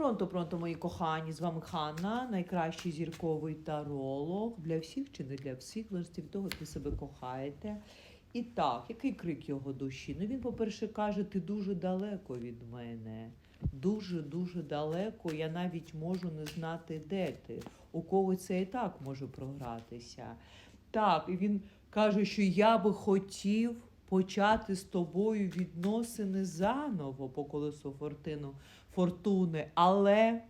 Пронто, пронто, мої кохані, з вами Ханна, найкращий зірковий таролог. Для всіх чи не для всіх, залежить від того, як ви себе кохаєте. І так, який крик його душі? Ну він, по-перше, каже, ти дуже далеко від мене. Дуже-дуже далеко. Я навіть можу не знати, де ти. У кого це і так може програтися. Так, і він каже, що я би хотів почати з тобою відносини заново по колесу фортину, фортуни, але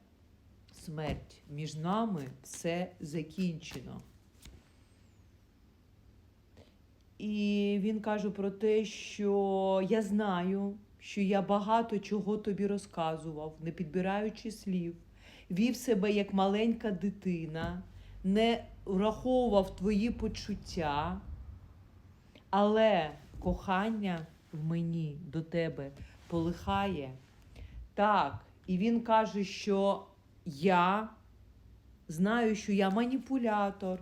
смерть між нами все закінчено. І він каже про те, що я знаю, що я багато чого тобі розказував, не підбираючи слів, вів себе як маленька дитина, не враховував твої почуття, але кохання в мені до тебе полихає. Так, і він каже, що я знаю, що я маніпулятор,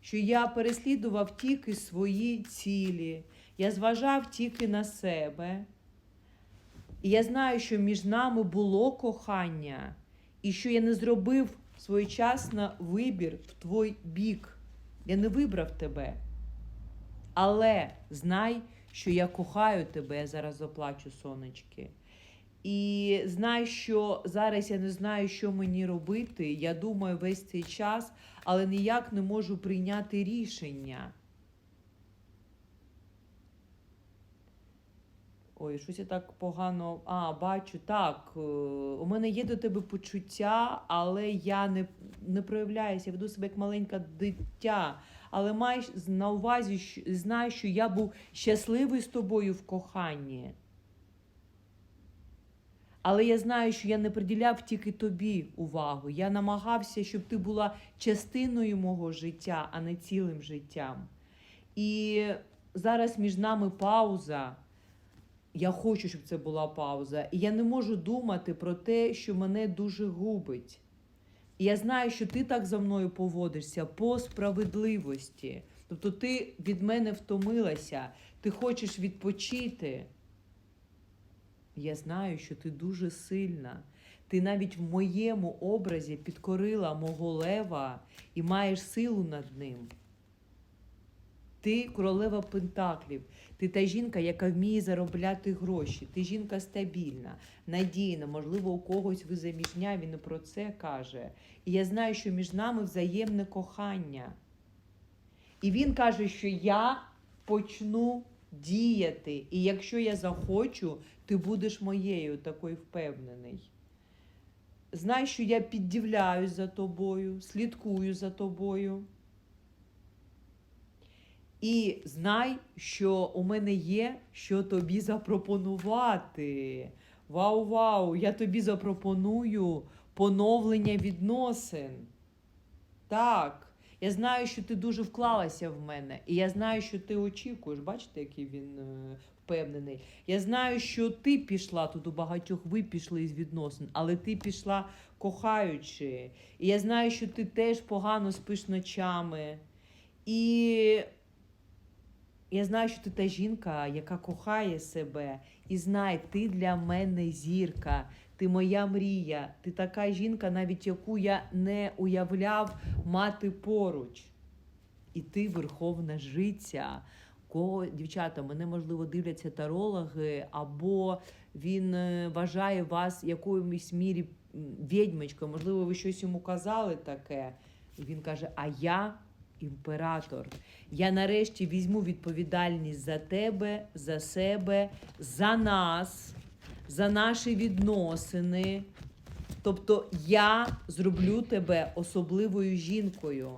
що я переслідував тільки свої цілі, я зважав тільки на себе. І я знаю, що між нами було кохання, і що я не зробив своєчасно вибір в твій бік. Я не вибрав тебе. Але знай, що я кохаю тебе, я зараз заплачу, сонечки. І знай, що зараз я не знаю, що мені робити. Я думаю весь цей час, але ніяк не можу прийняти рішення. Ой, щось я так погано. А, бачу, так. е, У мене є до тебе почуття, але я не, не проявляюся, я веду себе як маленьке дитя. Але маєш на увазі, що- знай, що я був щасливий з тобою в коханні. Але я знаю, що я не приділяв тільки тобі увагу. Я намагався, щоб ти була частиною мого життя, а не цілим життям. І зараз між нами пауза. Я хочу, щоб це була пауза. І я не можу думати про те, що мене дуже губить. Я знаю, що ти так за мною поводишся по справедливості. Тобто ти від мене втомилася, ти хочеш відпочити. Я знаю, що ти дуже сильна. Ти навіть в моєму образі підкорила мого лева і маєш силу над ним. Ти королева Пентаклів. Ти та жінка, яка вміє заробляти гроші. Ти жінка стабільна, надійна, можливо, у когось ви заміжня, він про це каже. І я знаю, що між нами взаємне кохання. І він каже, що я почну діяти. І якщо я захочу, ти будеш моєю, такий впевнений. Знай, що я піддивляюсь за тобою, слідкую за тобою. І знай, що у мене є що тобі запропонувати. Вау, вау! Я тобі запропоную поновлення відносин. Так, я знаю, що ти дуже вклалася в мене, і я знаю, що ти очікуєш. Бачите, який він е, впевнений. Я знаю, що ти пішла тут у багатьох ви пішли із відносин, але ти пішла кохаючи. І я знаю, що ти теж погано спиш ночами. І я знаю, що ти та жінка, яка кохає себе, і знай, ти для мене зірка, ти моя мрія, ти така жінка, навіть яку я не уявляв мати поруч. І ти верховна жиця. Кого, дівчата, мене можливо дивляться тарологи, або він е, вважає вас якоюсь мірі відьмочкою, можливо, ви щось йому казали таке. І він каже: А я імператор. Я нарешті візьму відповідальність за тебе, за себе, за нас, за наші відносини. Тобто я зроблю тебе особливою жінкою.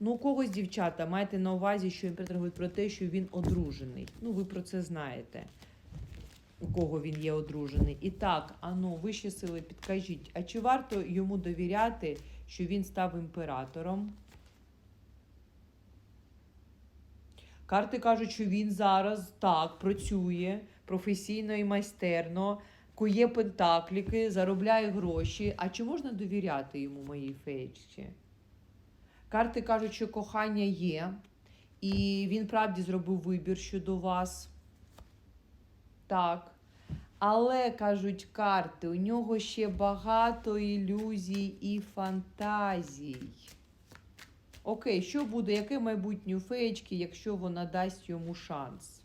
Ну, у когось, дівчата, майте на увазі, що імператор говорить про те, що він одружений. Ну, ви про це знаєте, у кого він є одружений. І так, ану, вищі сили, підкажіть, а чи варто йому довіряти, що він став імператором? Карти кажуть, що він зараз так працює професійно і майстерно, кує пентакліки, заробляє гроші. А чи можна довіряти йому моїй феєчці? Карти кажуть, що кохання є, і він правді зробив вибір щодо вас. Так. Але кажуть карти, у нього ще багато ілюзій і фантазій. Окей, що буде, яке майбутнє у феєчки, якщо вона дасть йому шанс?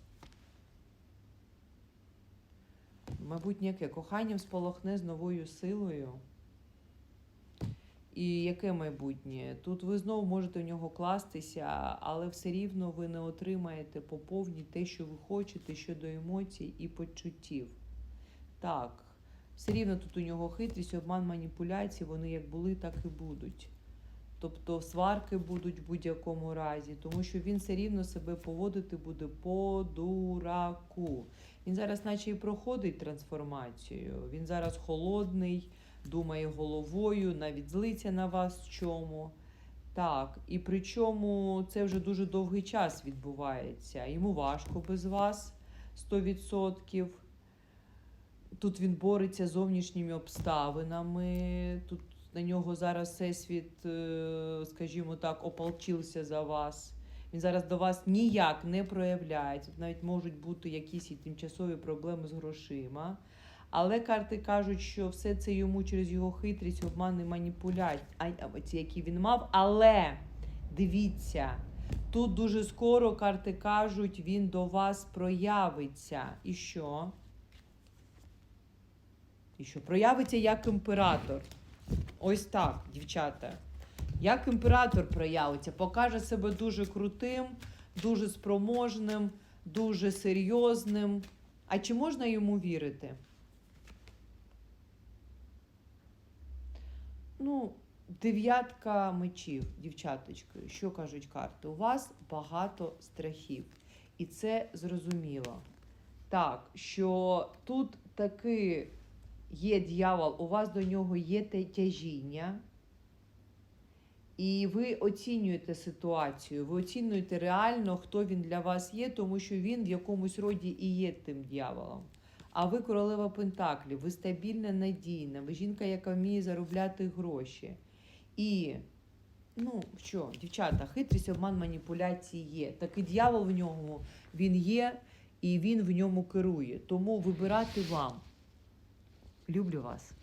Майбутнє яке? Коханням сполохне з новою силою. І яке майбутнє? Тут ви знову можете в нього кластися, але все рівно ви не отримаєте по повній те, що ви хочете щодо емоцій і почуттів. Так, все рівно тут у нього хитрість, обман, маніпуляції, вони як були, так і будуть. Тобто сварки будуть в будь-якому разі, тому що він все рівно себе поводити буде по дураку. Він зараз, наче і проходить трансформацію. Він зараз холодний, думає головою, навіть злиться на вас в чому. Так, і причому це вже дуже довгий час відбувається. Йому важко без вас 100%. Тут він бореться з зовнішніми обставинами. Тут на нього зараз всесвіт, е, скажімо так, ополчився за вас. Він зараз до вас ніяк не проявляється. Навіть можуть бути якісь і тимчасові проблеми з грошима. Але карти кажуть, що все це йому через його хитрість, обман і маніпуляції, які він мав. Але дивіться, тут дуже скоро карти кажуть, він до вас проявиться. І що? І що? Проявиться як імператор. Ось так, дівчата. Як імператор проявиться, покаже себе дуже крутим, дуже спроможним, дуже серйозним. А чи можна йому вірити? Ну, дев'ятка мечів, дівчаточки, що кажуть карти? У вас багато страхів. І це зрозуміло. Так, що тут таки є дьявол, у вас до нього є тяжіння. І ви оцінюєте ситуацію, ви оцінюєте реально, хто він для вас є, тому що він в якомусь роді і є тим дьяволом. А ви королева Пентаклів, ви стабільна, надійна, ви жінка, яка вміє заробляти гроші. І, ну що, дівчата, хитрість, обман, маніпуляції є. Такий дьявол в ньому він є, і він в ньому керує. Тому вибирати вам. Люблю вас.